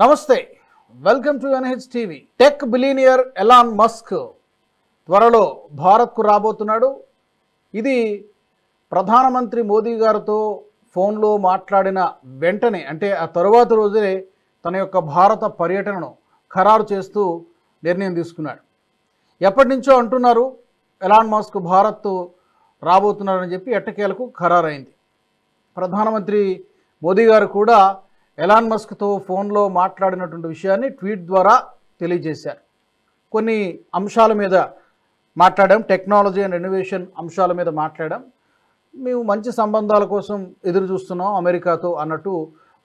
నమస్తే welcome to N H TV. Tech billionaire Elon Musk త్వరలో భారత్కు రాబోతున్నాడు. ఇది ప్రధానమంత్రి మోదీ గారితో ఫోన్లో మాట్లాడిన వెంటనే అంటే ఆ తరువాత రోజే తన యొక్క భారత పర్యటనను ఖరారు చేస్తూ నిర్ణయం తీసుకున్నాడు. ఎప్పటి నుంచో అంటున్నారు ఎలాన్ మస్క్ భారత్ రాబోతున్నారని చెప్పి ఎట్టకేలకు ఖరారైంది. ప్రధానమంత్రి మోదీ గారు కూడా ఎలాన్ మస్క్తో ఫోన్లో మాట్లాడినటువంటి విషయాన్ని ట్వీట్ ద్వారా తెలియజేశారు. కొన్ని అంశాల మీద మాట్లాడాం టెక్నాలజీ అండ్ ఇన్నోవేషన్ అంశాల మీద మాట్లాడాం. మేము మంచి సంబంధాల కోసం ఎదురు చూస్తున్నాం అమెరికాతో అన్నట్టు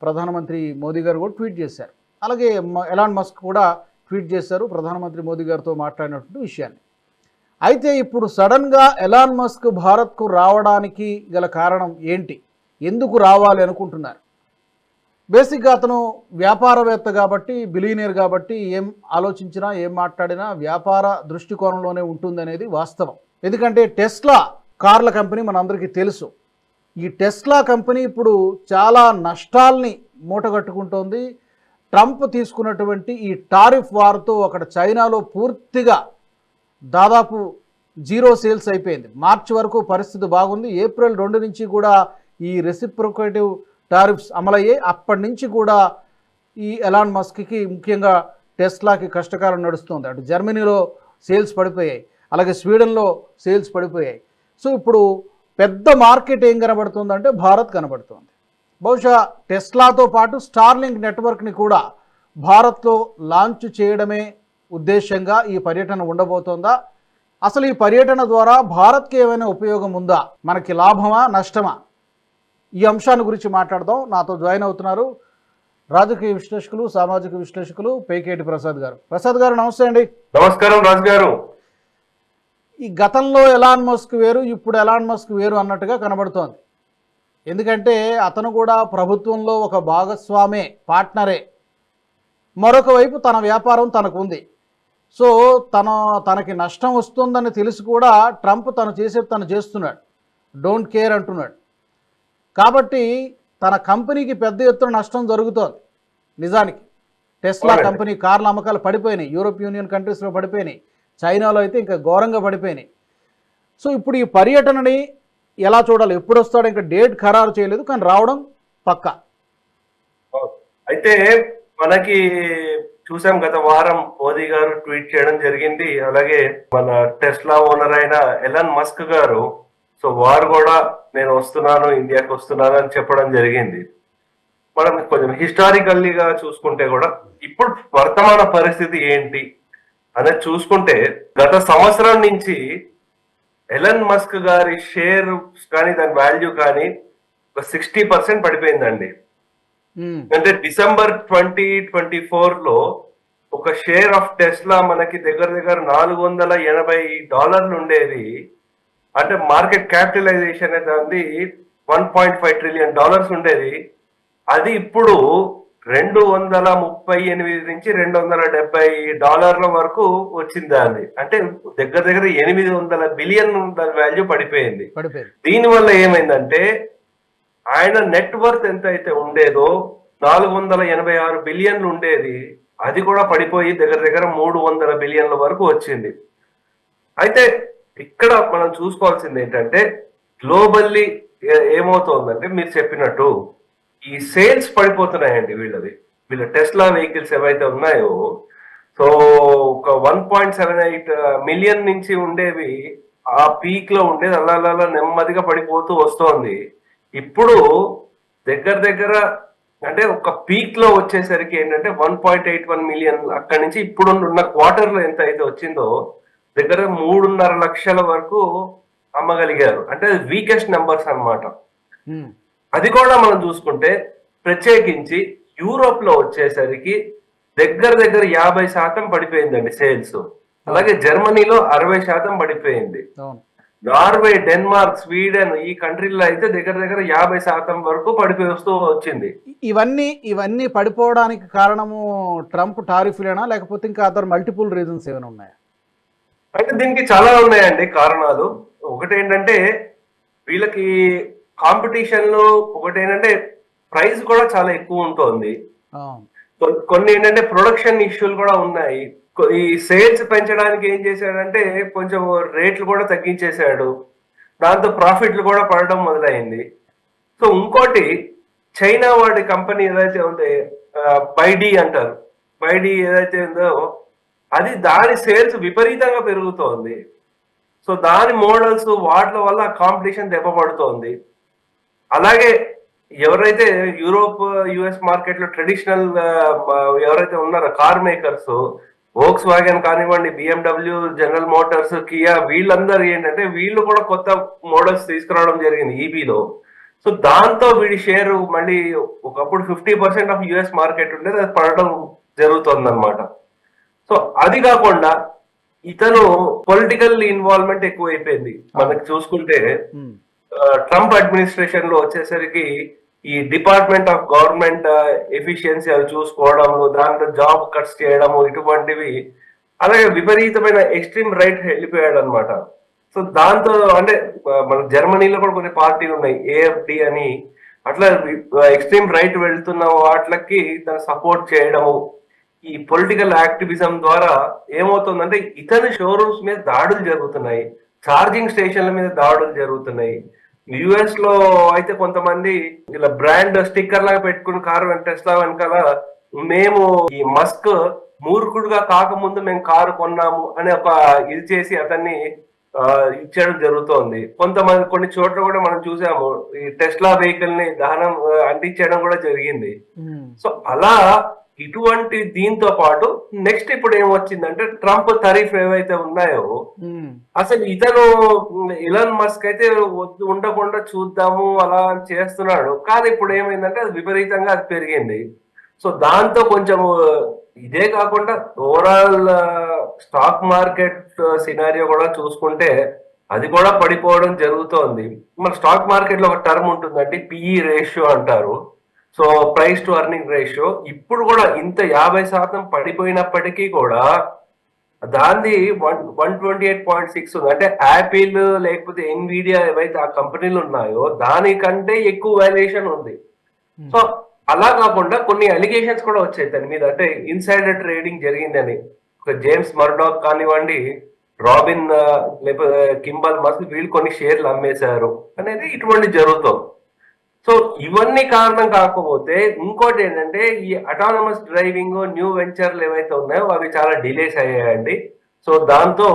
ప్రధానమంత్రి మోదీ గారు కూడా ట్వీట్ చేశారు. అలాగే ఎలాన్ మస్క్ కూడా ట్వీట్ చేశారు ప్రధానమంత్రి మోదీ గారితో మాట్లాడినటువంటి విషయాన్ని. అయితే ఇప్పుడు సడన్గా ఎలాన్ మస్క్ భారత్కు రావడానికి గల కారణం ఏంటి? ఎందుకు రావాలి అనుకుంటున్నారు? బేసిక్గా అతను వ్యాపారవేత్త కాబట్టి బిలీనియర్ కాబట్టి ఏం ఆలోచించినా ఏం మాట్లాడినా వ్యాపార దృష్టికోణంలోనే ఉంటుందనేది వాస్తవం. ఎందుకంటే టెస్లా కార్ల కంపెనీ మనందరికీ తెలుసు. ఈ టెస్లా కంపెనీ ఇప్పుడు చాలా నష్టాల్ని మూటగట్టుకుంటోంది. ట్రంప్ తీసుకున్నటువంటి ఈ టారిఫ్ వార్తో అక్కడ చైనాలో పూర్తిగా దాదాపు జీరో సేల్స్ అయిపోయింది. మార్చి వరకు పరిస్థితి బాగుంది. ఏప్రిల్ రెండు నుంచి కూడా ఈ రెసిప్రొకేటివ్ టారిఫ్స్ అమలయ్యాయి అప్పటి నుంచి కూడా ఈ ఎలాన్ మస్క్కి ముఖ్యంగా టెస్లాకి కష్టకాలం నడుస్తుంది. అటు జర్మనీలో సేల్స్ పడిపోయాయి. అలాగే స్వీడన్లో సేల్స్ పడిపోయాయి. సో ఇప్పుడు పెద్ద మార్కెట్ ఏం కనబడుతుందంటే భారత్ కనబడుతుంది. బహుశా టెస్లాతో పాటు స్టార్లింక్ నెట్వర్క్ని కూడా భారత్లో లాంచ్ చేయడమే ఉద్దేశంగా ఈ పర్యటన ఉండబోతోందా? అసలు ఈ పర్యటన ద్వారా భారత్కి ఏమైనా ఉపయోగం ఉందా? మనకి లాభమా? నష్టమా? ఈ అంశాన్ని గురించి మాట్లాడదాం. నాతో జాయిన్ అవుతున్నారు రాజకీయ విశ్లేషకులు సామాజిక విశ్లేషకులు పేకేటి ప్రసాద్ గారు. ప్రసాద్ గారు నమస్తే అండి. నమస్కారం రాజు గారు. ఈ గతంలో ఎలాన్ మస్క్ వేరు ఇప్పుడు ఎలాన్ మస్క్ వేరు అన్నట్టుగా కనబడుతోంది. ఎందుకంటే అతను కూడా ప్రభుత్వంలో ఒక భాగస్వామే పార్ట్నరే. మరొక వైపు తన వ్యాపారం తనకు ఉంది. సో తన తనకి నష్టం వస్తుందని తెలిసి కూడా ట్రంప్ తను చేసేది తను చేస్తున్నాడు. డోంట్ కేర్ అంటున్నాడు. కాబట్టి తన కంపెనీకి పెద్ద ఎత్తున నష్టం జరుగుతోంది. నిజానికి. టెస్లా. కంపెనీ కార్ల అమ్మకాలు పడిపోయినాయి. యూరోప్ యూనియన్ కంట్రీస్లో పడిపోయినాయి. చైనాలో అయితే ఇంకా ఘోరంగా పడిపోయినాయి. సో ఇప్పుడు ఈ పర్యటనని ఎలా చూడాలి? ఎప్పుడు వస్తాడో? ఇంకా డేట్ ఖరారు చేయలేదు కానీ రావడం పక్కా. అయితే మనకి చూసాం గత వారం మోదీ గారు ట్వీట్ చేయడం జరిగింది. అలాగే మన టెస్లా ఓనర్ అయిన ఎలన్ మస్క్ గారు సో వారు కూడా నేను వస్తున్నాను ఇండియాకి వస్తున్నాను అని చెప్పడం జరిగింది. మనం కొంచెం హిస్టారికల్లీగా చూసుకుంటే కూడా ఇప్పుడు వర్తమాన పరిస్థితి ఏంటి అనేది చూసుకుంటే గత సంవత్సరం నుంచి ఎలన్ మస్క్ గారి షేర్ కానీ దాని వాల్యూ కానీ ఒక సిక్స్టీ పర్సెంట్ పడిపోయిందండి. అంటే డిసెంబర్ ట్వంటీ ట్వంటీ ఫోర్లో ఒక షేర్ ఆఫ్ టెస్లా మనకి దగ్గర దగ్గర నాలుగు వందల ఎనభై డాలర్లు ఉండేది. అంటే మార్కెట్ క్యాపిటలైజేషన్ అనేది one point five trillion dollars ఉండేది. అది ఇప్పుడు రెండు వందల ముప్పై ఎనిమిది నుంచి రెండు వందల డెబ్బై డాలర్ల వరకు వచ్చింది అది అంటే దగ్గర దగ్గర ఎనిమిది వందల బిలియన్ వాల్యూ పడిపోయింది. పడిపోయింది. దీనివల్ల ఏమైందంటే ఆయన నెట్ వర్త్ ఎంత అయితే ఉండేదో నాలుగు వందల ఎనభై ఆరు బిలియన్లు ఉండేది. అది కూడా పడిపోయి దగ్గర దగ్గర మూడు వందల బిలియన్ల వరకు వచ్చింది. అయితే ఇక్కడ మనం చూసుకోవాల్సింది ఏంటంటే గ్లోబల్లీ ఏమవుతోందంటే మీరు చెప్పినట్టు ఈ సేల్స్ పడిపోతున్నాయండి వీళ్ళది వీళ్ళ టెస్లా వెహికల్స్ ఏవైతే ఉన్నాయో సో ఒక one point seven eight million నుంచి ఉండేవి ఆ పీక్లో ఉండేది అలా అలా నెమ్మదిగా పడిపోతూ వస్తోంది. ఇప్పుడు దగ్గర దగ్గర అంటే ఒక పీక్లో వచ్చేసరికి ఏంటంటే one point eight one million అక్కడి నుంచి ఇప్పుడు ఉన్న క్వార్టర్లో ఎంత అయితే వచ్చిందో దగ్గర మూడున్నర లక్షల వరకు అమ్మగలిగారు. అంటే వీకెస్ట్ నెంబర్స్ అన్నమాట. ఉమ్, అది కూడా మనం చూసుకుంటే ప్రత్యేకించి యూరోప్లో వచ్చేసరికి దగ్గర దగ్గర యాభై శాతం పడిపోయిందండి సేల్స్ అలాగే జర్మనీలో అరవై శాతం పడిపోయింది. నార్వే డెన్మార్క్ స్వీడన్ ఈ కంట్రీల్లో అయితే దగ్గర దగ్గర యాభై శాతం వరకు పడిపోయి వస్తూ వచ్చింది. ఇవన్నీ ఇవన్నీ పడిపోవడానికి కారణము ట్రంప్ టారిఫ్లేనా? లేకపోతే ఇంకా అదర్ మల్టిపుల్ రీజన్స్ ఏమైనా ఉన్నాయా? అయితే దీనికి చాలా ఉన్నాయండి కారణాలు. ఒకటి ఏంటంటే వీళ్ళకి కాంపిటీషన్లో ఒకటి ఏంటంటే ప్రైస్ కూడా చాలా ఎక్కువ ఉంటుంది. కొన్ని ఏంటంటే ప్రొడక్షన్ ఇష్యూలు కూడా ఉన్నాయి. ఈ సేల్స్ పెంచడానికి ఏం చేశాడంటే కొంచెం రేట్లు కూడా తగ్గించేశాడు. దాంతో ప్రాఫిట్లు కూడా పడడం మొదలైంది. సో ఇంకోటి చైనా వాడి కంపెనీ ఏదైతే ఉందో బైడి అంటారు. బైడి ఏదైతే ఉందో అది దాని సేల్స్ విపరీతంగా పెరుగుతోంది. సో దాని మోడల్స్ వాటి వల్ల కాంపిటీషన్ దెబ్బపడుతోంది. అలాగే ఎవరైతే యూరోప్ యుఎస్ మార్కెట్లో ట్రెడిషనల్ ఎవరైతే ఉన్నారో కార్ మేకర్స్ వోక్స్ వ్యాగన్ కానివ్వండి బిఎండబ్ల్యూ జనరల్ మోటార్స్ కియా వీళ్ళందరూ ఏంటంటే వీళ్ళు కూడా కొత్త మోడల్స్ తీసుకురావడం జరిగింది ఈబీలో సో దాంతో వీడి షేర్ మళ్ళీ ఒకప్పుడు fifty percent of US market ఉండేది అది పడడం జరుగుతుంది అనమాట సో అది కాకుండా ఇతను పొలిటికల్ ఇన్వాల్వ్మెంట్ ఎక్కువైపోయింది. మనకి చూసుకుంటే ట్రంప్ అడ్మినిస్ట్రేషన్లో వచ్చేసరికి ఈ డిపార్ట్మెంట్ ఆఫ్ గవర్నమెంట్ ఎఫిషియన్సీ అవి చూసుకోవడము దాంట్లో జాబ్ కట్స్ చేయడము ఇటువంటివి అలాగే విపరీతమైన ఎక్స్ట్రీమ్ రైట్ వెళ్ళిపోయాడు అనమాట సో దాంతో అంటే మన జర్మనీలో కూడా కొన్ని పార్టీలు ఉన్నాయి ఏఎఫ్డి అని. అట్లా ఎక్స్ట్రీమ్ రైట్ వెళ్తున్న వాటికి తను సపోర్ట్ చేయడము ఈ పొలిటికల్ యాక్టివిజం ద్వారా ఏమవుతుందంటే ఇతని షోరూమ్స్ మీద దాడులు జరుగుతున్నాయి. ఛార్జింగ్ స్టేషన్ల మీద దాడులు జరుగుతున్నాయి. యుఎస్లో అయితే కొంతమంది ఇలా బ్రాండ్ స్టిక్కర్ లాగా పెట్టుకుని కారు టెస్లా వెనకాల మేము ఈ మస్క్ మూర్ఖుడుగా కాకముందు మేము కారు కొన్నాము అని ఒక ఇది చేసి అతన్ని ఇచ్చేయడం జరుగుతోంది. కొంతమంది కొన్ని చోట్ల కూడా మనం చూసాము. ఈ టెస్లా వెహికల్ని దహనం అంటించడం కూడా జరిగింది. సో అలా ఇటువంటి దీంతో పాటు నెక్స్ట్ ఇప్పుడు ఏమొచ్చిందంటే ట్రంప్ తరీఫ్ ఏవైతే ఉన్నాయో ఉమ్, అసలు ఇతను ఇలాన్ మస్క్ అయితే వద్దు ఉండకుండా చూద్దాము అలా అని చేస్తున్నాడు. కానీ ఇప్పుడు ఏమైందంటే అది విపరీతంగా అది పెరిగింది. సో దాంతో కొంచెం ఇదే కాకుండా ఓవరాల్ స్టాక్ మార్కెట్ సినారియో కూడా చూసుకుంటే అది కూడా పడిపోవడం జరుగుతోంది. మన స్టాక్ మార్కెట్లో ఒక టర్మ్ ఉంటుందంటే పిఈ రేషియో అంటారు. So price to earning ratio ఇప్పుడు కూడా ఇంత యాభై శాతం పడిపోయినప్పటికీ కూడా దాన్ని one one twenty eight point six ఉంది. అంటే యాపిల్ లేకపోతే ఎన్విడియా ఏవైతే ఆ కంపెనీలు ఉన్నాయో దానికంటే ఎక్కువ వాల్యుయేషన్ ఉంది. సో అలా కాకుండా కొన్ని అలిగేషన్స్ కూడా వచ్చాయి దాని మీద. అంటే ఇన్సైడర్ ట్రేడింగ్ జరిగిందని. ఒక జేమ్స్ మర్డాక్ కానివ్వండి రాబిన్ లేకపోతే కింబల్ మస్క్ వీళ్ళు కొన్ని షేర్లు అమ్మేశారు అనేది ఇటువంటి జరుగుతుంది. సో ఇవన్నీ కారణం కాకపోతే ఇంకోటి ఏంటంటే ఈ అటానమస్ డ్రైవింగ్ న్యూ వెంచర్లు ఏవైతే ఉన్నాయో అవి చాలా డిలేస్ అయ్యాయండి. సో దాంతో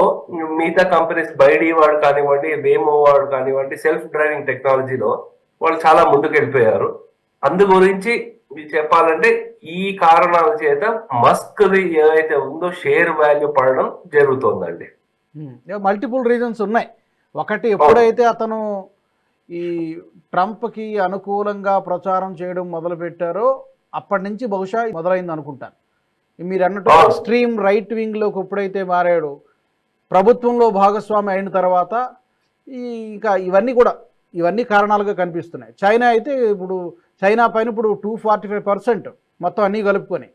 మిగతా కంపెనీస్ బైడీ వాడు కానివ్వండి వేమో వాడు కానివ్వండి సెల్ఫ్ డ్రైవింగ్ టెక్నాలజీలో వాళ్ళు చాలా ముందుకు వెళ్ళిపోయారు అందు గురించి చెప్పాలంటే ఈ కారణాల చేత మస్క్ ఏదైతే ఉందో షేర్ వాల్యూ పడడం జరుగుతోందండి. మల్టిపుల్ రీజన్స్ ఉన్నాయి. ఒకటి ఎప్పుడైతే అతను ఈ ట్రంప్కి అనుకూలంగా ప్రచారం చేయడం మొదలు పెట్టారో అప్పటి నుంచి బహుశా మొదలైంది అనుకుంటాను. మీరు అన్నట్టు. ఎక్స్ట్రీమ్ రైట్ వింగ్లోకి ఎప్పుడైతే మారాడు ప్రభుత్వంలో భాగస్వామి అయిన తర్వాత ఈ ఇంకా ఇవన్నీ కూడా ఇవన్నీ కారణాలుగా కనిపిస్తున్నాయి. చైనా అయితే ఇప్పుడు చైనా పైన ఇప్పుడు టూ ఫార్టీ ఫైవ్ పర్సెంట్ మొత్తం అన్నీ కలుపుకొని.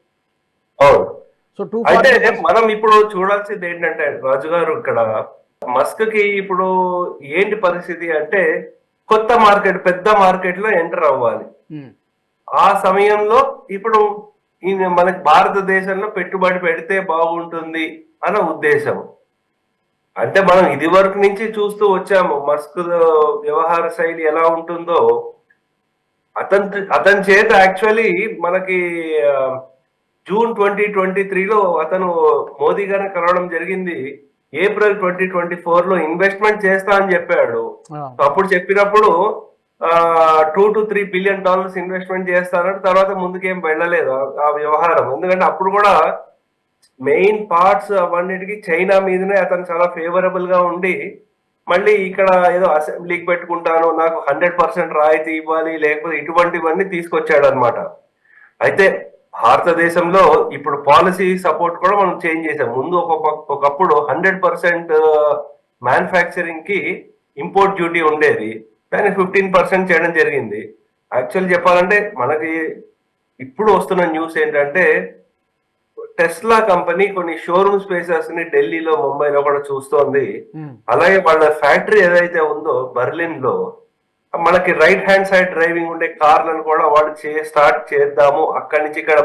సో టూ అయితే మనం ఇప్పుడు చూడాల్సింది ఏంటంటే రాజు గారు ఇక్కడ మస్క్కి ఇప్పుడు ఏంటి పరిస్థితి అంటే కొత్త మార్కెట్ పెద్ద మార్కెట్లో ఎంటర్ అవ్వాలి. ఆ సమయంలో ఇప్పుడు మనకి భారతదేశంలో పెట్టుబడి పెడితే బాగుంటుంది అన్న ఉద్దేశం. అంటే మనం ఇది వరకు నుంచి చూస్తూ వచ్చాము మస్క్ వ్యవహార శైలి ఎలా ఉంటుందో. అతని అతని చేత యాక్చువల్లీ మనకి జూన్ ట్వంటీ ట్వంటీ త్రీలో అతను మోదీ గారిని కలవడం జరిగింది. ఏప్రిల్ ట్వంటీ ట్వంటీ ఫోర్లో ఇన్వెస్ట్మెంట్ చేస్తా అని చెప్పాడు. అప్పుడు చెప్పినప్పుడు two to three billion dollars investment చేస్తానంటే తర్వాత ముందుకేం వెళ్ళలేదు ఆ- ఆ వ్యవహారం. ఎందుకంటే అప్పుడు కూడా మెయిన్ పార్ట్స్ అవన్నిటికీ చైనా మీదనే అతను చాలా ఫేవరబుల్గా ఉండి మళ్ళీ ఇక్కడ ఏదో అసెంబ్లీకి పెట్టుకుంటాను నాకు హండ్రెడ్ పర్సెంట్ రాయితీ ఇవ్వాలి లేకపోతే ఇటువంటివన్నీ తీసుకొచ్చాడు అనమాట అయితే భారతదేశంలో ఇప్పుడు పాలసీ సపోర్ట్ కూడా మనం చేంజ్ చేసాం ముందు ఒక ఒకప్పుడు హండ్రెడ్ పర్సెంట్ మ్యానుఫ్యాక్చరింగ్కి ఇంపోర్ట్ డ్యూటీ ఉండేది. దాన్ని ఫిఫ్టీన్ పర్సెంట్ చేయడం జరిగింది. యాక్చువల్ చెప్పాలంటే మనకి ఇప్పుడు వస్తున్న న్యూస్ ఏంటంటే టెస్లా కంపెనీ కొన్ని షోరూమ్ స్పేసెస్ని ఢిల్లీలో ముంబైలో కూడా చూస్తోంది. అలాగే వాళ్ళ ఫ్యాక్టరీ ఏదైతే ఉందో బర్లిన్లో మనకి రైట్ హ్యాండ్ సైడ్ డ్రైవింగ్ ఉండే కార్లను కూడా వాళ్ళు చే స్టార్ట్ చేద్దాము. అక్కడి నుంచి ఇక్కడ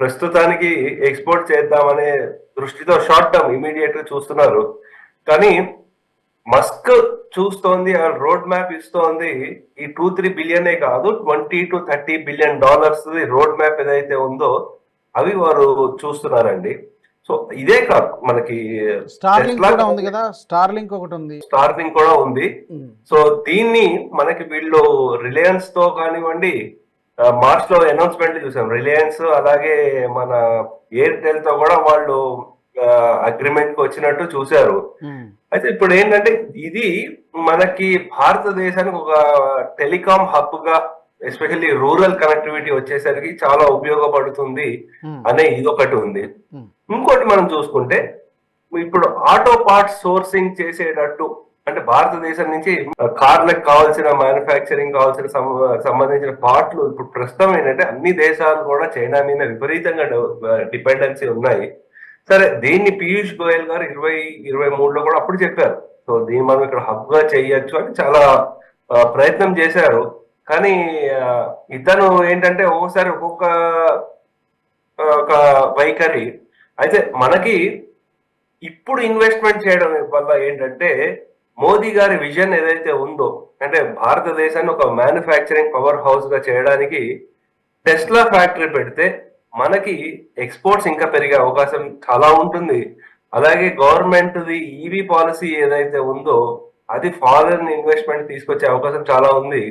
ప్రస్తుతానికి ఎక్స్పోర్ట్ చేద్దామనే దృష్టితో షార్ట్ టర్మ్ ఇమీడియట్గా చూస్తున్నారు. కానీ మస్క్ చూస్తోంది ఆ రోడ్ మ్యాప్ ఇస్తోంది. ఈ టూ త్రీ బిలియనే కాదు twenty to thirty billion dollars road map ఏదైతే ఉందో అవి వారు చూస్తున్నారండి. సో ఇదే కాదు మనకి కూడా ఉంది కదా? స్టార్లింక్ ఒకటి ఉంది. స్టార్లింగ్ కూడా ఉంది. ఉమ్, సో దీన్ని మనకి వీళ్ళు రిలయన్స్తో కానివ్వండి మార్చ్లో అనౌన్స్మెంట్ చూసాం. రిలయన్స్ అలాగే మన ఎయిర్టెల్తో కూడా వాళ్ళు అగ్రిమెంట్కి వచ్చినట్టు చూశారు. ఉమ్, అయితే ఇప్పుడు ఏంటంటే ఇది మనకి భారతదేశానికి ఒక టెలికాం హబ్గా ఎస్పెషల్లీ రూరల్ కనెక్టివిటీ వచ్చేసరికి చాలా ఉపయోగపడుతుంది ఉమ్, అనే ఇదొకటి ఉంది. ఉమ్. ఇంకోటి మనం చూసుకుంటే ఇప్పుడు ఆటో పార్ట్స్ సోర్సింగ్ చేసేటట్టు అంటే భారతదేశం నుంచి కార్లకు కావాల్సిన మ్యానుఫ్యాక్చరింగ్ కావాల్సిన సంబంధించిన పార్ట్లు ఇప్పుడు ప్రస్తుతం ఏంటంటే అన్ని దేశాలు కూడా చైనా మీద విపరీతంగా డిపెండెన్సీ ఉన్నాయి. సరే దీన్ని పీయూష్ గోయల్ గారు ఇరవై ఇరవై మూడులో కూడా అప్పుడు చెప్పారు. సో దీన్ని మనం ఇక్కడ హబ్గా చేయొచ్చు అని చాలా ప్రయత్నం చేశారు. కానీ ఇతను ఏంటంటే ఒక్కొక్కసారి ఒక్కొక్క ఒక వైఖరి. అయితే మనకి ఇప్పుడు ఇన్వెస్ట్మెంట్ చేయడం వల్ల ఏంటంటే మోదీ గారి విజన్ ఏదైతే ఉందో అంటే భారతదేశాన్ని ఒక మ్యానుఫ్యాక్చరింగ్ పవర్ హౌస్గా చేయడానికి టెస్లా ఫ్యాక్టరీ పెడితే మనకి ఎక్స్పోర్ట్స్ ఇంకా పెరిగే అవకాశం చాలా ఉంటుంది. అలాగే గవర్నమెంట్ ది ఈవీ పాలసీ ఏదైతే ఉందో అది ఫారెన్ ఇన్వెస్ట్మెంట్ తీసుకొచ్చే అవకాశం చాలా ఉంది.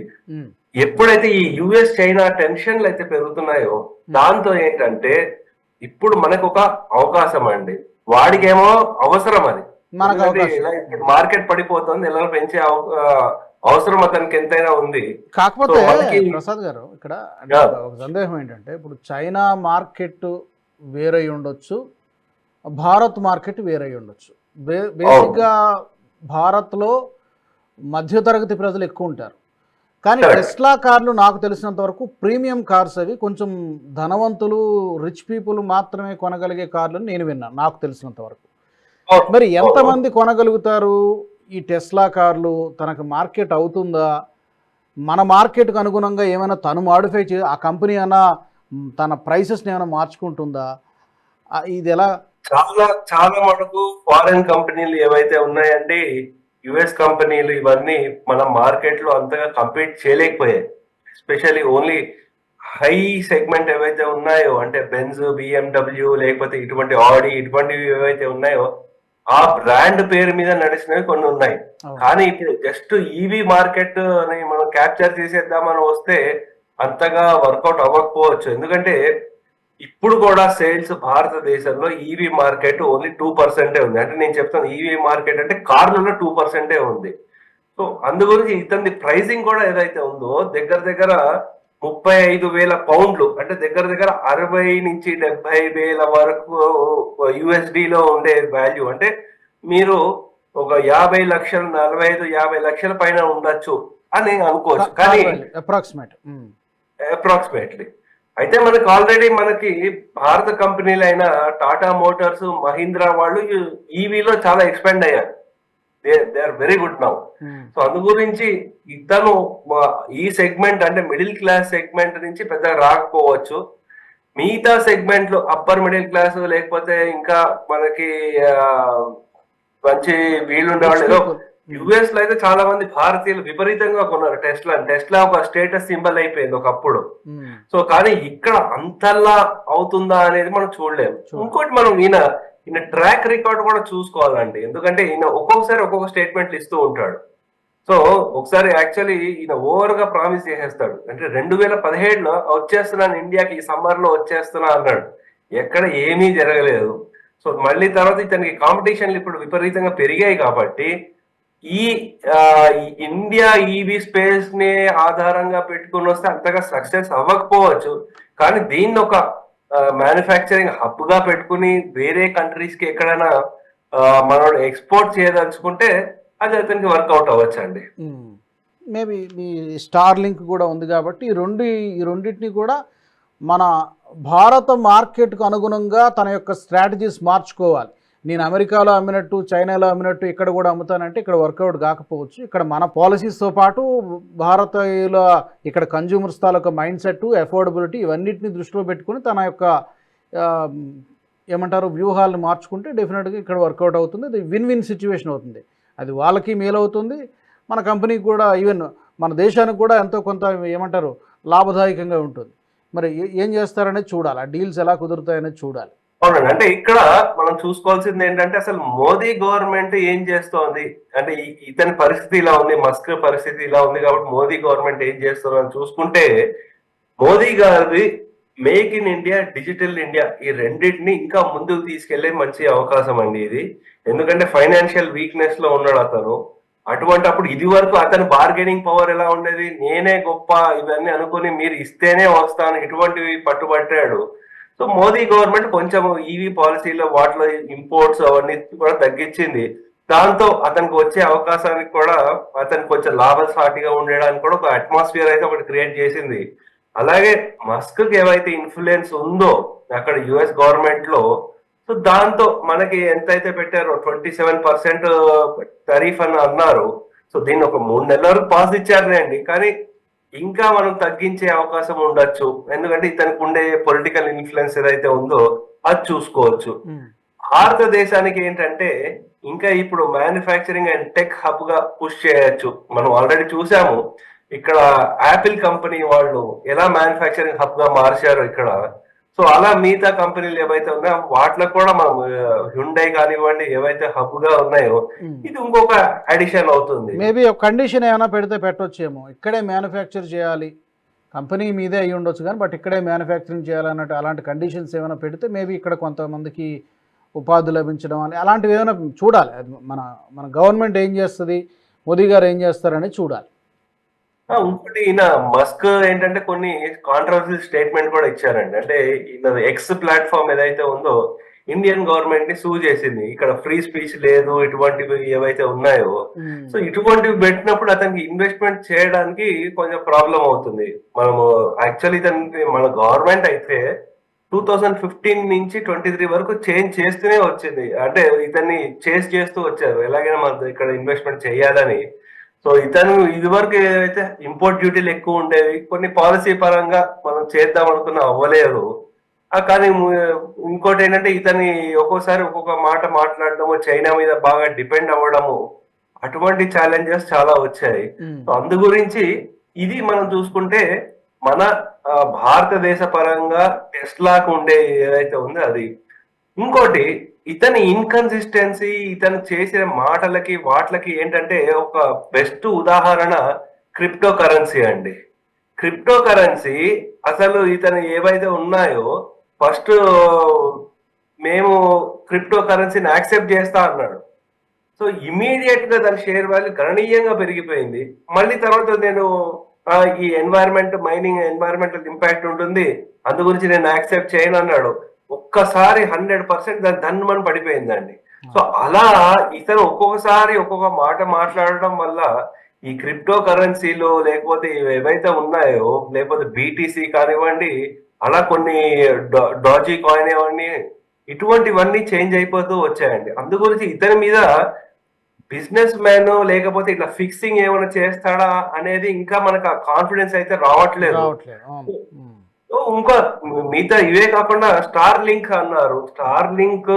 ఎప్పుడైతే ఈ యుఎస్ చైనా టెన్షన్లు అయితే పెరుగుతున్నాయో దాంతో ఏంటంటే ఇప్పుడు మనకు ఒక అవకాశం అండి. వాడికేమో అవసరం అది. మార్కెట్ పడిపోతుంది ఇలా పెంచే అవసరం అతనికి ఎంతైనా ఉంది. కాకపోతే ప్రసాద్ గారు ఇక్కడ. ఒక సందేహం ఏంటంటే ఇప్పుడు చైనా మార్కెట్ వేరై ఉండొచ్చు భారత్ మార్కెట్ వేరై ఉండొచ్చు. బేసిక్గా భారత్లో మధ్యతరగతి ప్రజలు ఎక్కువ ఉంటారు. కానీ. టెస్లా కార్లు నాకు తెలిసినంత వరకు ప్రీమియం కార్స్ అవి కొంచెం ధనవంతులు రిచ్ పీపుల్ మాత్రమే కొనగలిగే కార్లు నేను విన్నాను నాకు తెలిసినంత వరకు. అవును. మరి ఎంతమంది కొనగలుగుతారు? ఈ టెస్లా కార్లు తనకు మార్కెట్ అవుతుందా? మన మార్కెట్కి అనుగుణంగా ఏమైనా తను మాడిఫై చే ఆ కంపెనీ అయినా తన ప్రైసెస్ని ఏమైనా మార్చుకుంటుందా? ఇది ఎలా? చాలా చాలా మటుకు ఫారెన్ కంపెనీలు ఏవైతే ఉన్నాయంటే యుఎస్ కంపెనీలు ఇవన్నీ మన మార్కెట్లో అంతగా కంపీట్ చేయలేకపోయాయి. ఎస్పెషల్లీ ఓన్లీ హై సెగ్మెంట్ ఏవైతే ఉన్నాయో అంటే బెంజ్ బిఎండబ్ల్యూ లేకపోతే ఇటువంటి ఆడి ఇటువంటివి ఏవైతే ఉన్నాయో ఆ బ్రాండ్ పేరు మీద నడిచినవి కొన్ని ఉన్నాయి. కానీ ఇప్పుడు జస్ట్ ఈవీ మార్కెట్ అని మనం క్యాప్చర్ చేసేద్దామని వస్తే అంతగా వర్కౌట్ అవ్వకపోవచ్చు. ఎందుకంటే ఇప్పుడు కూడా సేల్స్ భారతదేశంలో ఈవీ మార్కెట్ ఓన్లీ టూ పర్సెంటే ఉంది. అంటే నేను చెప్తాను ఈవీ మార్కెట్ అంటే కార్లలో టూ పర్సెంటే ఉంది. సో అందు గురించి ఇతని ప్రైసింగ్ కూడా ఏదైతే ఉందో దగ్గర దగ్గర ముప్పై ఐదు వేల పౌండ్లు అంటే దగ్గర దగ్గర అరవై నుంచి డెబ్బై వేల వరకు USD లో ఉండే వాల్యూ అంటే మీరు ఒక యాభై లక్షలు నలభై ఐదు యాభై లక్షల పైన ఉండొచ్చు అని అనుకోవచ్చు. కానీ అప్రాక్సిమేట్ అప్రాక్సిమేట్లీ అయితే మనకి ఆల్రెడీ మనకి భారత కంపెనీలు అయిన టాటా మోటార్స్ మహీంద్రా వాళ్ళు ఈవీలో చాలా ఎక్స్పెండ్ అయ్యారు. They they are very good now so అందు గురించి ఇతను ఈ సెగ్మెంట్ అంటే మిడిల్ క్లాస్ సెగ్మెంట్ నుంచి పెద్దగా రాకపోవచ్చు. మిగతా సెగ్మెంట్లో అప్పర్ మిడిల్ క్లాస్ లేకపోతే ఇంకా మనకి మంచి వాళ్ళు ఏదో యుఎస్లో అయితే చాలా మంది భారతీయులు విపరీతంగా కొన్నారు టెస్లా. టెస్లా ఒక స్టేటస్ సింబల్ అయిపోయింది ఒకప్పుడు. సో కానీ ఇక్కడ అంతలా అవుతుందా అనేది మనం చూడలేము. చూడలేం. ఇంకోటి మనం ఈయన ఈయన ట్రాక్ రికార్డ్ కూడా చూసుకోవాలండి. ఎందుకంటే ఈయన ఒక్కొక్కసారి ఒక్కొక్క స్టేట్మెంట్లు ఇస్తూ ఉంటాడు. సో ఒకసారి యాక్చువల్లీ ఈయన ఓవర్గా ప్రామిస్ చేసేస్తాడు. అంటే రెండు వేల పదిహేడులో వచ్చేస్తున్నాను ఇండియాకి ఈ సమ్మర్లో వచ్చేస్తున్నా అన్నాడు. ఎక్కడ ఏమీ జరగలేదు. సో మళ్ళీ తర్వాత ఇతనికి కాంపిటీషన్లు ఇప్పుడు విపరీతంగా పెరిగాయి కాబట్టి ఈ ఇండియా ఈవీ స్పేస్ని ఆధారంగా పెట్టుకుని వస్తే అంతగా సక్సెస్ అవ్వకపోవచ్చు. కానీ దీన్ని ఒక మ్యానుఫ్యాక్చరింగ్ హబ్గా పెట్టుకుని వేరే కంట్రీస్కి ఎక్కడైనా మనం ఎక్స్పోర్ట్ చేయదలుచుకుంటే అది అతనికి వర్కౌట్ అవ్వచ్చు అండి మేబీ మీ స్టార్ లింక్ కూడా ఉంది కాబట్టి ఈ రెండు ఈ రెండింటిని కూడా మన భారత మార్కెట్కు అనుగుణంగా తన యొక్క స్ట్రాటజీస్ మార్చుకోవాలి. నేను అమెరికాలో అమ్మినట్టు చైనాలో అమ్మినట్టు ఇక్కడ కూడా అమ్ముతానంటే ఇక్కడ వర్కౌట్ కాకపోవచ్చు. ఇక్కడ మన పాలసీస్తో పాటు భారతీయుల ఇక్కడ కన్జ్యూమర్స్ తాలూకా మైండ్ సెట్ అఫోర్డబిలిటీ ఇవన్నిటిని దృష్టిలో పెట్టుకుని తన యొక్క ఏమంటారు వ్యూహాలను మార్చుకుంటే డెఫినెట్గా ఇక్కడ వర్కౌట్ అవుతుంది. అది విన్ విన్ సిచ్యువేషన్ అవుతుంది. అది వాళ్ళకి మేలు అవుతుంది మన కంపెనీకి కూడా ఈవెన్ మన దేశానికి కూడా ఎంతో కొంత ఏమంటారు లాభదాయకంగా ఉంటుంది. మరి ఏ- ఏం చేస్తారనేది చూడాలి. ఆ డీల్స్ ఎలా కుదురుతాయనేది చూడాలి. అవునండి. అంటే ఇక్కడ మనం చూసుకోవాల్సింది ఏంటంటే అసలు మోదీ గవర్నమెంట్ ఏం చేస్తోంది? అంటే ఇతని పరిస్థితి ఇలా ఉంది మస్క్ పరిస్థితి ఇలా ఉంది కాబట్టి మోదీ గవర్నమెంట్ ఏం చేస్తుంది అని చూసుకుంటే మోదీ గారిది make in India digital India ఈ రెండింటిని ఇంకా ముందుకు తీసుకెళ్ళే మంచి అవకాశం అండి ఇది. ఎందుకంటే ఫైనాన్షియల్ వీక్నెస్లో ఉన్నాడు అతను. అటువంటి అప్పుడు ఇది వరకు అతని బార్గెనింగ్ పవర్ ఎలా ఉండేది? నేనే గొప్ప ఇవన్నీ అనుకుని మీరు ఇస్తేనే వస్తాను ఇటువంటివి పట్టుబట్టాడు. సో మోదీ గవర్నమెంట్ కొంచెం ఈవీ పాలసీలో వాటిలో ఇంపోర్ట్స్ అవన్నీ కూడా తగ్గించింది. దాంతో అతనికి వచ్చే అవకాశానికి కూడా అతనికి కొంచెం లాభసాటిగా ఉండడానికి కూడా ఒక అట్మాస్ఫియర్ అయితే ఒకటి క్రియేట్ చేసింది. అలాగే మస్క్కి ఏవైతే ఇన్ఫ్లుయెన్స్ ఉందో అక్కడ యుఎస్ గవర్నమెంట్లో సో దాంతో మనకి ఎంతైతే పెట్టారో ట్వంటీ సెవెన్ పర్సెంట్ టరీఫ్ అని అన్నారు. సో దీన్ని ఒక మూడు నెలల వరకు పాస్ ఇచ్చారులేండి. కానీ ఇంకా మనం తగ్గించే అవకాశం ఉండొచ్చు. ఎందుకంటే ఇతనికి ఉండే పొలిటికల్ ఇన్ఫ్లుయెన్స్ ఏదైతే ఉందో అది చూసుకోవచ్చు. భారతదేశానికి ఏంటంటే ఇంకా ఇప్పుడు మ్యానుఫ్యాక్చరింగ్ అండ్ టెక్ హబ్గా పుష్ చేయొచ్చు. మనం ఆల్రెడీ చూసాము. ఇక్కడ యాపిల్ కంపెనీ వాళ్ళు ఎలా మ్యానుఫ్యాక్చరింగ్ హబ్గా మార్చారు ఇక్కడ. సో అలా మిగతా కంపెనీలు ఏవైతే ఉన్నాయో వాటిలో కూడా మనం హ్యుండై కానివ్వండి ఏవైతే హబ్గా ఉన్నాయో ఇది ఇంకొక అడిషన్ అవుతుంది. మేబీ ఒక కండిషన్ ఏమైనా పెడితే పెట్టొచ్చేమో. ఇక్కడే మ్యానుఫ్యాక్చర్ చేయాలి. కంపెనీ మీదే అయ్యి ఉండొచ్చు కానీ బట్ ఇక్కడే మ్యానుఫ్యాక్చరింగ్ చేయాలన్నట్టు అలాంటి కండిషన్స్ ఏమైనా పెడితే మేబీ ఇక్కడ కొంతమందికి ఉపాధి లభించడం అని అలాంటివి ఏమైనా చూడాలి. మన మన గవర్నమెంట్ ఏం చేస్తుంది? మోదీ గారు ఏం చేస్తారని చూడాలి. ఇంకోటి ఈయన మస్క్ ఏంటంటే కొన్ని కాంట్రవర్షియల్ స్టేట్మెంట్ కూడా ఇచ్చారండి. అంటే ఈయన ఎక్స్ ప్లాట్ఫామ్ ఏదైతే ఉందో ఇండియన్ గవర్నమెంట్ని సూ చేసింది. ఇక్కడ ఫ్రీ స్పీచ్ లేదు ఇటువంటివి ఏవైతే ఉన్నాయో సో ఇటువంటివి పెట్టినప్పుడు అతనికి ఇన్వెస్ట్మెంట్ చేయడానికి కొంచెం ప్రాబ్లం అవుతుంది. మనము యాక్చువల్లీ ఇతనికి మన గవర్నమెంట్ అయితే టూ థౌజండ్ ఫిఫ్టీన్ నుంచి ట్వంటీ త్రీ వరకు చేంజ్ చేస్తూనే వచ్చింది. అంటే ఇతన్ని చేంజ్ చేస్తూ వచ్చారు. ఎలాగైనా మన ఇక్కడ ఇన్వెస్ట్మెంట్ చేయాలని. సో ఇతను ఇది వరకు ఏదైతే ఇంపోర్ట్ డ్యూటీలు ఎక్కువ ఉండేవి కొన్ని పాలసీ పరంగా మనం చేద్దాం అనుకున్న అవ్వలేదు. కానీ ఇంకోటి ఏంటంటే ఇతని ఒక్కోసారి ఒక్కొక్క మాట మాట్లాడడము చైనా మీద బాగా డిపెండ్ అవ్వడము అటువంటి ఛాలెంజెస్ చాలా వచ్చాయి. సో అందు గురించి ఇది మనం చూసుకుంటే మన భారతదేశ పరంగా టెస్లాకు ఉండే ఏదైతే ఉందో అది. ఇంకోటి ఇతని ఇన్కన్సిస్టెన్సీ ఇతను చేసిన మాటలకి వాటిలకి ఏంటంటే ఒక బెస్ట్ ఉదాహరణ క్రిప్టో కరెన్సీ అండి. క్రిప్టో కరెన్సీ అసలు ఇతను ఏవైతే ఉన్నాయో ఫస్ట్ మేము క్రిప్టో కరెన్సీని యాక్సెప్ట్ చేస్తా అన్నాడు. సో ఇమీడియట్గా దాని షేర్ వాల్యూ గణనీయంగా పెరిగిపోయింది. మళ్ళీ తర్వాత నేను ఈ ఎన్వైరన్మెంట్ మైనింగ్ ఎన్వైరన్మెంటల్ ఇంపాక్ట్ ఉంటుంది. అందు గురించి నేను యాక్సెప్ట్ చేయను అన్నాడు. ఒక్కసారి హండ్రెడ్ పర్సెంట్ దాని ధన్మని పడిపోయిందండి. సో అలా ఇతను ఒక్కొక్కసారి ఒక్కొక్క మాట మాట్లాడడం వల్ల ఈ క్రిప్టో కరెన్సీలు లేకపోతే ఏవైతే ఉన్నాయో లేకపోతే బీటీసీ కానివ్వండి అలా కొన్ని డాజీ కాయిన్ ఇవన్నీ ఇటువంటివన్నీ చేంజ్ అయిపోతూ వచ్చాయండి. అందు గురించి ఇతని మీద బిజినెస్ మ్యాన్ లేకపోతే ఇట్లా ఫిక్సింగ్ ఏమైనా చేస్తాడా అనేది ఇంకా మనకు ఆ కాన్ఫిడెన్స్ అయితే రావట్లేదు. రావట్లేదు ఇంకా మిగతా ఇవే కాకుండా స్టార్ లింక్ అన్నారు. స్టార్ లింక్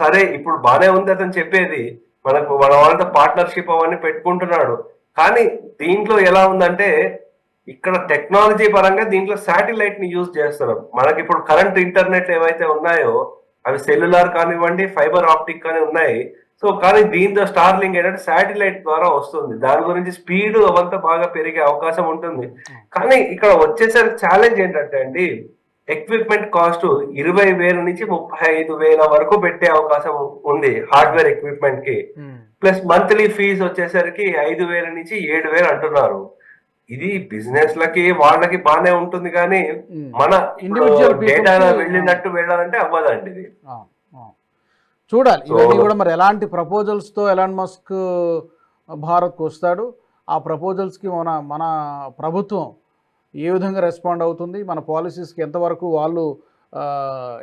సరే ఇప్పుడు బానే ఉంది అతను చెప్పేది. మనకు మన వాళ్ళతో పార్ట్నర్షిప్ అవన్నీ పెట్టుకుంటున్నాడు. కానీ దీంట్లో ఎలా ఉందంటే ఇక్కడ టెక్నాలజీ పరంగా దీంట్లో శాటిలైట్ని యూజ్ చేస్తున్నాం మనకి ఇప్పుడు కరెంట్ ఇంటర్నెట్ ఏవైతే ఉన్నాయో అవి సెల్యులార్ కానివ్వండి ఫైబర్ ఆప్టిక్ కానీ ఉన్నాయి. సో కానీ దీంతో స్టార్ లింక్ ఏంటంటే శాటిలైట్ ద్వారా వస్తుంది దాని గురించి స్పీడ్ అవంతా బాగా పెరిగే అవకాశం ఉంటుంది కానీ ఇక్కడ వచ్చేసరికి ఛాలెంజ్ ఏంటంటే అండి ఎక్విప్మెంట్ కాస్ట్ ఇరవై వేల నుంచి ముప్పై ఐదు వేల వరకు పెట్టే అవకాశం ఉంది హార్డ్వేర్ ఎక్విప్మెంట్కి. ప్లస్ మంత్లీ ఫీజు వచ్చేసరికి ఐదు వేల నుంచి ఏడు వేలు అంటున్నారు ఇది బిజినెస్ లకి వాళ్ళకి బానే ఉంటుంది కానీ ఉమ్. మన డేటా వెళ్ళినట్టు వెళ్ళాలంటే అవ్వదండి ఇది. చూడాలి. ఇవన్నీ కూడా మరి ఎలాంటి ప్రపోజల్స్తో ఎలాన్ మస్క్ భారత్కు వస్తాడు? ఆ ప్రపోజల్స్కి మన మన ప్రభుత్వం ఏ విధంగా రెస్పాండ్ అవుతుంది? మన పాలసీస్కి ఎంతవరకు వాళ్ళు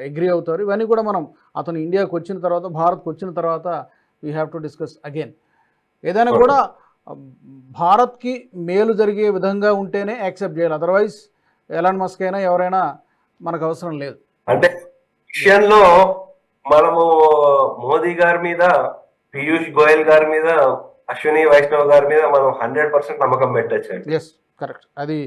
అగ్రి అవుతారు? ఇవన్నీ కూడా మనం అతను ఇండియాకి వచ్చిన తర్వాత భారత్కి వచ్చిన తర్వాత we have to discuss again ఏదైనా. కూడా భారత్కి మేలు జరిగే విధంగా ఉంటేనే యాక్సెప్ట్ చేయాలి. అదర్వైజ్ ఎలాన్ మస్క్ అయినా ఎవరైనా మనకు అవసరం లేదు. అంటే విషయంలో మనము మోదీ గారి మీద పీయూష్ గోయల్ గారి మీద అశ్విని వైష్ణవ్ గారి మీద మనం హండ్రెడ్ పర్సెంట్ నమ్మకం పెట్టచ్చు. ఎస్ కరెక్ట్ అది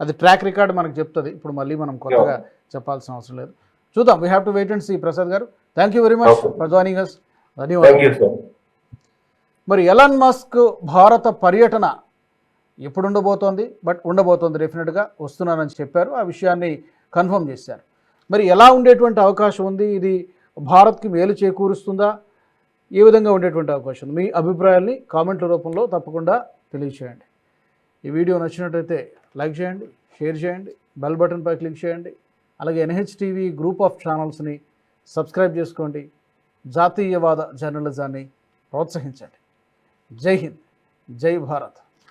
అది ట్రాక్ రికార్డ్ మనకు చెప్తుంది. ఇప్పుడు మళ్ళీ మనం కొత్తగా చెప్పాల్సిన అవసరం లేదు. చూద్దాం. We have to wait and see Prasad గారు. Thank you very much. For joining us ధన్యవాదాలు. మరి ఎలాన్ మస్క్ భారత పర్యటన ఎప్పుడు ఉండబోతోంది? బట్ ఉండబోతోంది డెఫినెట్గా వస్తున్నానని చెప్పారు. ఆ విషయాన్ని కన్ఫర్మ్ చేశారు. మరి ఎలా ఉండేటువంటి అవకాశం ఉంది? ఇది భారత్కి మేలు చేకూరుస్తుందా? ఏ విధంగా ఉండేటువంటి అవకాశం? మీ అభిప్రాయాల్ని కామెంట్ల రూపంలో తప్పకుండా తెలియచేయండి. ఈ వీడియో నచ్చినట్టయితే లైక్ చేయండి షేర్ చేయండి బెల్ బటన్పై క్లిక్ చేయండి అలాగే N H TV group of ఛానల్స్ని subscribe చేసుకోండి జాతీయవాద జర్నలిజాన్ని ప్రోత్సహించండి. జై హింద్ జై భారత్.